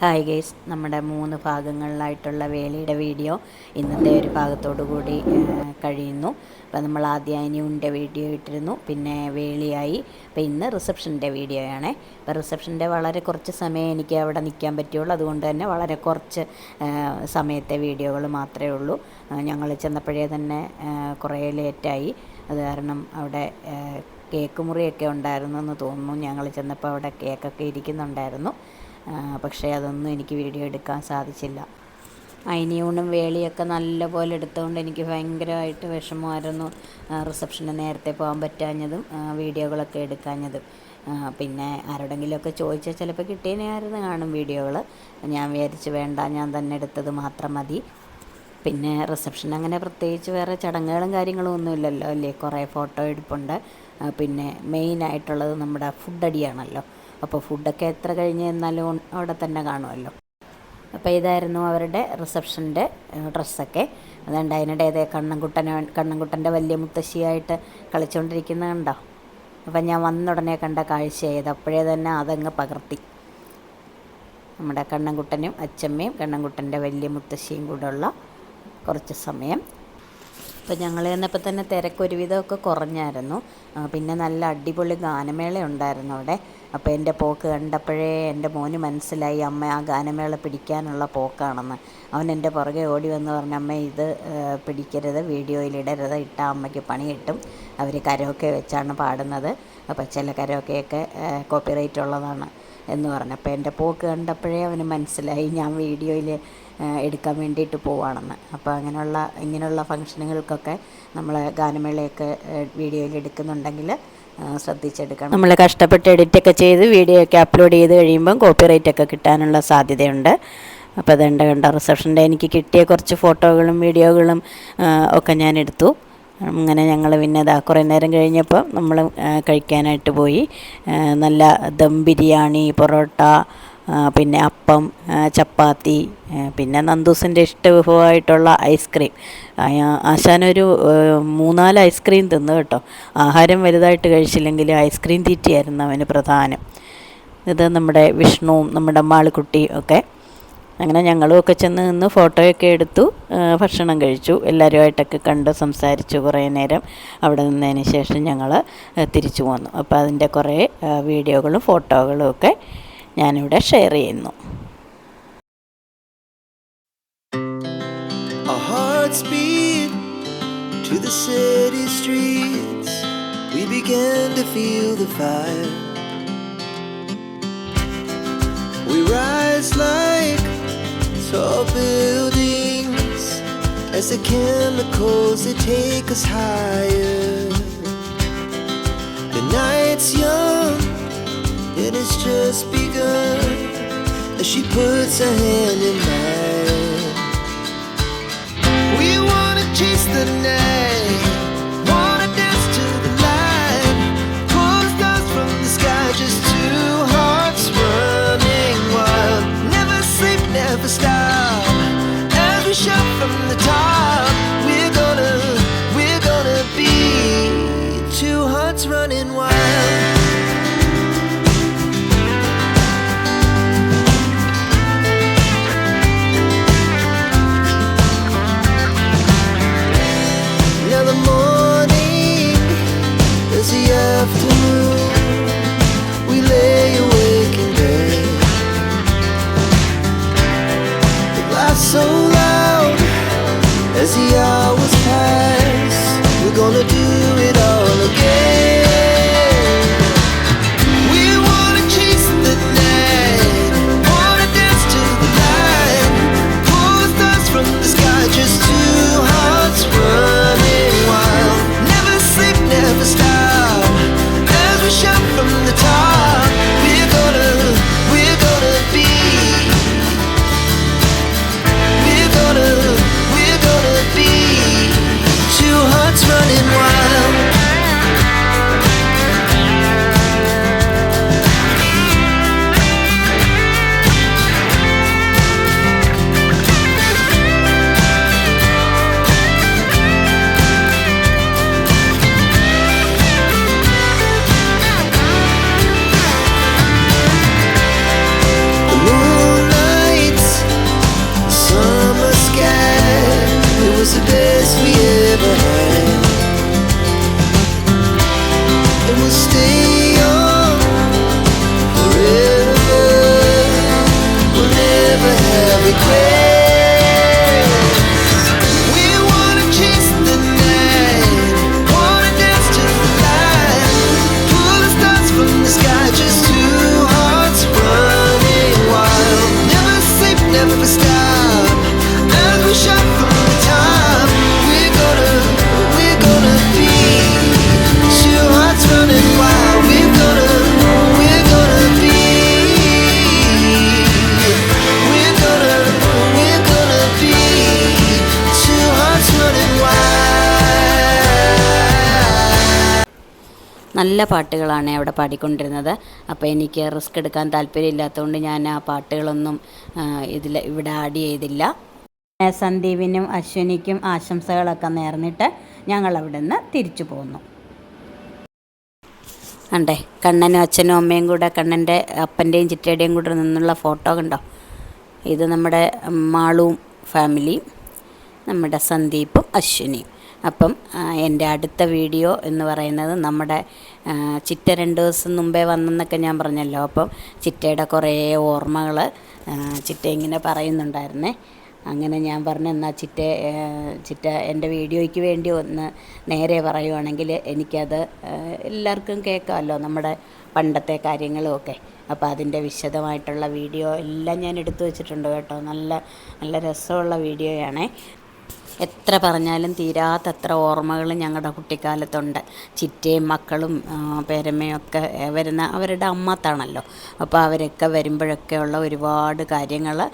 Hi guys നമ്മുടെ മൂന്ന് ഭാഗങ്ങളിലായിട്ടുള്ള വേലയുടെ video ഇന്നത്തെ ഒരു ഭാഗത്തോടു കൂടി കഴിയുന്നു. അപ്പോൾ നമ്മൾ ആദ്യം അനിയുന്റെ വീഡിയോ ഇട്ടിരുന്നു പിന്നെ വേളിയായി അപ്പോൾ ഇന്ന് റിസപ്ഷന്റെ വീഡിയോയാണ്. അപ്പോൾ റിസപ്ഷന്റെ വളരെ കുറച്ച് സമയം എനിക്ക് അവിടെ നിൽക്കാൻ പറ്റുള്ളൂ. അതുകൊണ്ട് തന്നെ വളരെ കുറച്ച് സമയത്തെ വീഡിയോകൾ മാത്രമേ ഉള്ളൂ. ഞങ്ങൾ ചെന്നപ്പോഴേ തന്നെ കുറേ ലേറ്റായി. അത് കാരണം അവിടെ കേക്ക് മുറിയൊക്കെ ഉണ്ടായിരുന്നു എന്ന് തോന്നുന്നു. ഞങ്ങൾ ചെന്നപ്പോൾ അവിടെ കേക്കൊക്കെ ഇരിക്കുന്നുണ്ടായിരുന്നു. പക്ഷേ അതൊന്നും എനിക്ക് വീഡിയോ എടുക്കാൻ സാധിച്ചില്ല. അയിനിയൂണും വേളിയൊക്കെ നല്ലപോലെ എടുത്തുകൊണ്ട് എനിക്ക് ഭയങ്കരമായിട്ട് വിഷമമായിരുന്നു റിസപ്ഷന് നേരത്തെ പോകാൻ പറ്റാഞ്ഞതും വീഡിയോകളൊക്കെ എടുക്കാഞ്ഞതും. പിന്നെ ആരോടെങ്കിലുമൊക്കെ ചോദിച്ചാൽ ചിലപ്പോൾ കിട്ടിയതിനായിരുന്നു കാണും വീഡിയോകൾ ഞാൻ വിചാരിച്ച് വേണ്ട ഞാൻ തന്നെ എടുത്തത് മാത്രം മതി. പിന്നെ റിസപ്ഷൻ അങ്ങനെ പ്രത്യേകിച്ച് വേറെ ചടങ്ങുകളും കാര്യങ്ങളും ഒന്നും ഇല്ലല്ലോ അല്ലേ? കുറേ ഫോട്ടോ എടുപ്പുണ്ട്. പിന്നെ മെയിനായിട്ടുള്ളത് നമ്മുടെ ഫുഡ് അടിയാണല്ലോ. അപ്പോൾ ഫുഡൊക്കെ എത്ര കഴിഞ്ഞ് എന്നാലും അവിടെ തന്നെ കാണുമല്ലോ. അപ്പോൾ ഇതായിരുന്നു അവരുടെ റിസപ്ഷന്റെ ഡ്രസ്സൊക്കെ. അതുകൊണ്ട് അതിനിടെ അതേ കണ്ണൻകുട്ടനെ കണ്ണൻകുട്ടന്റെ വലിയ മുത്തശ്ശിയായിട്ട് കളിച്ചുകൊണ്ടിരിക്കുന്ന കണ്ടോ? അപ്പം ഞാൻ വന്നുടനെ കണ്ട കാഴ്ചയായത് അപ്പോഴേ തന്നെ അതങ്ങ് പകർത്തി. നമ്മുടെ കണ്ണൻകുട്ടനും അച്ചമ്മയും കണ്ണൻകുട്ടന്റെ വലിയ മുത്തശ്ശിയും കൂടെയുള്ള കുറച്ച് സമയം. അപ്പോൾ ഞങ്ങൾ ചെന്നപ്പോൾ തന്നെ തിരക്കൊരുവിധമൊക്കെ കുറഞ്ഞായിരുന്നു. പിന്നെ നല്ല അടിപൊളി ഗാനമേള ഉണ്ടായിരുന്നു അവിടെ. അപ്പോൾ എന്റെ പോക്ക് കണ്ടപ്പോഴേ എന്റെ മോന് മനസ്സിലായി അമ്മ ആ ഗാനമേള പിടിക്കാനുള്ള പോക്കാണെന്ന്. അവൻ എന്റെ പുറകെ ഓടി വന്ന് പറഞ്ഞു അമ്മ ഇത് പിടിക്കരുത് വീഡിയോയിൽ ഇടരുത് ഇട്ടാൽ അമ്മയ്ക്ക് പണി കിട്ടും. അവർ കരോക്കെ വെച്ചാണ് പാടുന്നത്. അപ്പോൾ ചില കരോക്കെയൊക്കെ കോപ്പിറൈറ്റ് ഉള്ളതാണ്. എന്ന് പറഞ്ഞു. അപ്പോൾ എന്റെ പോക്ക് കണ്ടപ്പോഴേ അവന് മനസ്സിലായി ഞാൻ വീഡിയോയിൽ എടുക്കാൻ വേണ്ടിയിട്ട് പോവാണെന്ന്. അപ്പോൾ അങ്ങനെയുള്ള ഇങ്ങനെയുള്ള ഫംഗ്ഷനുകൾക്കൊക്കെ നമ്മൾ ഗാനമേളയൊക്കെ വീഡിയോയിൽ എടുക്കുന്നുണ്ടെങ്കിൽ ശ്രദ്ധിച്ചെടുക്കണം. നമ്മൾ കഷ്ടപ്പെട്ട് എഡിറ്റ് ഒക്കെ ചെയ്ത് വീഡിയോ ഒക്കെ അപ്ലോഡ് ചെയ്ത് കഴിയുമ്പം കോപ്പിറൈറ്റ് ഒക്കെ കിട്ടാനുള്ള സാധ്യതയുണ്ട്. അപ്പോൾ അതുണ്ട് കണ്ട റിസപ്ഷന്റെ എനിക്ക് കിട്ടിയ കുറച്ച് ഫോട്ടോകളും വീഡിയോകളും ഒക്കെ ഞാൻ എടുത്തു. അങ്ങനെ ഞങ്ങൾ പിന്നെ ഇതാ കുറേ നേരം കഴിഞ്ഞപ്പോൾ നമ്മൾ കഴിക്കാനായിട്ട് പോയി. നല്ല ദം ബിരിയാണി പൊറോട്ട പിന്നെ അപ്പം ചപ്പാത്തി പിന്നെ നന്ദൂസിന്റെ ഇഷ്ട വിഭവമായിട്ടുള്ള ഐസ്ക്രീം ആശാനൊരു മൂന്നാൽ ഐസ്ക്രീം തിന്നു കേട്ടോ. ആഹാരം വലുതായിട്ട് കഴിച്ചില്ലെങ്കിൽ ഐസ്ക്രീം തീറ്റിയായിരുന്നു അവന് പ്രധാനം. ഇത് നമ്മുടെ വിഷ്ണുവും നമ്മുടെ മാളിക്കുട്ടിയും ഒക്കെ. അങ്ങനെ ഞങ്ങളും ഒക്കെ ചെന്ന് നിന്ന് ഫോട്ടോയൊക്കെ എടുത്തു ഭക്ഷണം കഴിച്ചു. എല്ലാവരുമായിട്ടൊക്കെ കണ്ട് സംസാരിച്ചു കുറേ നേരം. അവിടെ നിന്നതിന് ശേഷം ഞങ്ങൾ തിരിച്ചു പോന്നു അപ്പോൾ അതിന്റെ കുറേ വീഡിയോകളും ഫോട്ടോകളും ഒക്കെ ഞാനിവിടെ ഷെയർ ചെയ്യുന്നു Our hearts beat to the city streets. We began to feel the fire. We rise like tall buildings as the chemicals they take us higher. The night's young, it has just begun as she puts her hand in mine. We wanna chase the night, wanna dance to the light, pull the stars from the sky, just two hearts running wild. Never sleep, never stop. As we shout from the top, we're gonna, we're gonna be two hearts running wild. lazy afternoon. push up from the top. നല്ല പാട്ടുകളാണ് അവിടെ പാടിക്കൊണ്ടിരുന്നത്. അപ്പോൾ എനിക്ക് risk എടുക്കാൻ താല്പര്യമില്ലാത്തതുകൊണ്ട് ഞാൻ ആ പാട്ടുകളൊന്നും ഇതിൽ ഇവിടെ ആഡ് ചെയ്തില്ല. സന്ദീപിനും അശ്വിനിക്കും ആശംസകളൊക്കെ നേർന്നിട്ട് ഞങ്ങൾ അവിടെ നിന്ന് തിരിച്ചു പോന്നു. അണ്ടേ കണ്ണനും അച്ഛനും അമ്മയും കൂടെ കണ്ണന്റെ അപ്പന്റെയും ചിറ്റയുടെയും കൂടെ നിന്നുള്ള ഫോട്ടോ കണ്ടോ? ഇത് നമ്മുടെ മാളും ഫാമിലിയും നമ്മുടെ സന്ദീപും അശ്വിനിയും. അപ്പം എന്റെ അടുത്ത വീഡിയോ എന്ന് പറയുന്നത് നമ്മുടെ ചിറ്റ രണ്ട് ദിവസം മുമ്പേ വന്നെന്നൊക്കെ ഞാൻ പറഞ്ഞല്ലോ. അപ്പം ചിറ്റയുടെ കുറേ ഓർമ്മകൾ ചിറ്റ ഇങ്ങനെ പറയുന്നുണ്ടായിരുന്നേ. അങ്ങനെ ഞാൻ പറഞ്ഞു എന്നാൽ ചിറ്റ ചിറ്റ എന്റെ വീഡിയോയ്ക്ക് വേണ്ടി ഒന്ന് നേരെ പറയുവാണെങ്കിൽ എനിക്കത് എല്ലാവർക്കും കേൾക്കാമല്ലോ നമ്മുടെ പണ്ടത്തെ കാര്യങ്ങളുമൊക്കെ അപ്പോൾ അതിന്റെ വിശദമായിട്ടുള്ള വീഡിയോ എല്ലാം ഞാൻ എടുത്തു വെച്ചിട്ടുണ്ട് കേട്ടോ. നല്ല നല്ല രസമുള്ള വീഡിയോയാണേ. എത്ര പറഞ്ഞാലും തീരാത്തത്ര ഓർമ്മകൾ ഞങ്ങളുടെ കുട്ടിക്കാലത്തുണ്ട്. ചിറ്റയും മക്കളും പേരമ്മയും ഒക്കെ വരുന്ന അവരുടെ അമ്മത്താണല്ലോ. അപ്പോൾ അവരൊക്കെ വരുമ്പോഴൊക്കെ ഉള്ള ഒരുപാട് കാര്യങ്ങൾ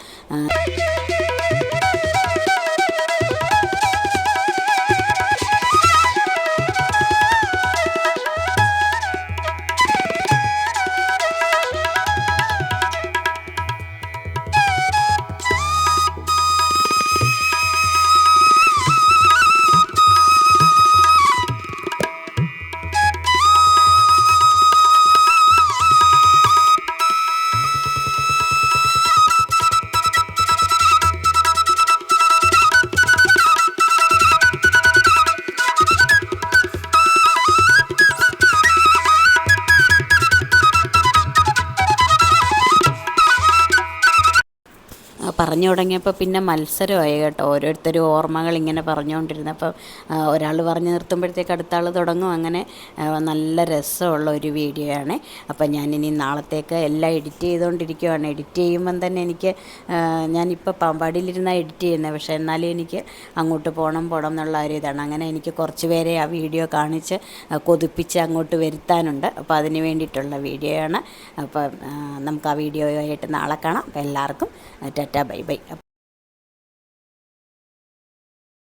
പറഞ്ഞു തുടങ്ങിയപ്പോൾ പിന്നെ മത്സരമായി കേട്ടോ. ഓരോരുത്തരും ഓർമ്മകൾ ഇങ്ങനെ പറഞ്ഞുകൊണ്ടിരുന്നപ്പോൾ ഒരാൾ പറഞ്ഞു നിർത്തുമ്പോഴത്തേക്ക് അടുത്ത ആൾ തുടങ്ങും. അങ്ങനെ നല്ല രസമുള്ള ഒരു വീഡിയോ ആണ്. അപ്പം ഞാനിനി നാളത്തേക്ക് എല്ലാം എഡിറ്റ് ചെയ്തുകൊണ്ടിരിക്കുകയാണ് എഡിറ്റ് ചെയ്യുമ്പം തന്നെ എനിക്ക് ഞാനിപ്പോൾ പാമ്പാടിയിലിരുന്നാണ് എഡിറ്റ് ചെയ്യുന്നത് പക്ഷേ എന്നാലും എനിക്ക് അങ്ങോട്ട് പോകണം പോകണം എന്നുള്ള ഒരു ഇതാണ്. അങ്ങനെ എനിക്ക് കുറച്ച് പേരെ ആ വീഡിയോ കാണിച്ച് കൊതിപ്പിച്ച് അങ്ങോട്ട് വരുത്താനുണ്ട്. അപ്പോൾ അതിന് വേണ്ടിയിട്ടുള്ള വീഡിയോ ആണ്. അപ്പം നമുക്ക് ആ വീഡിയോയായിട്ട് നാളെ കാണാം. അപ്പോൾ എല്ലാവർക്കും ടാറ്റ ബൈ. ബൈ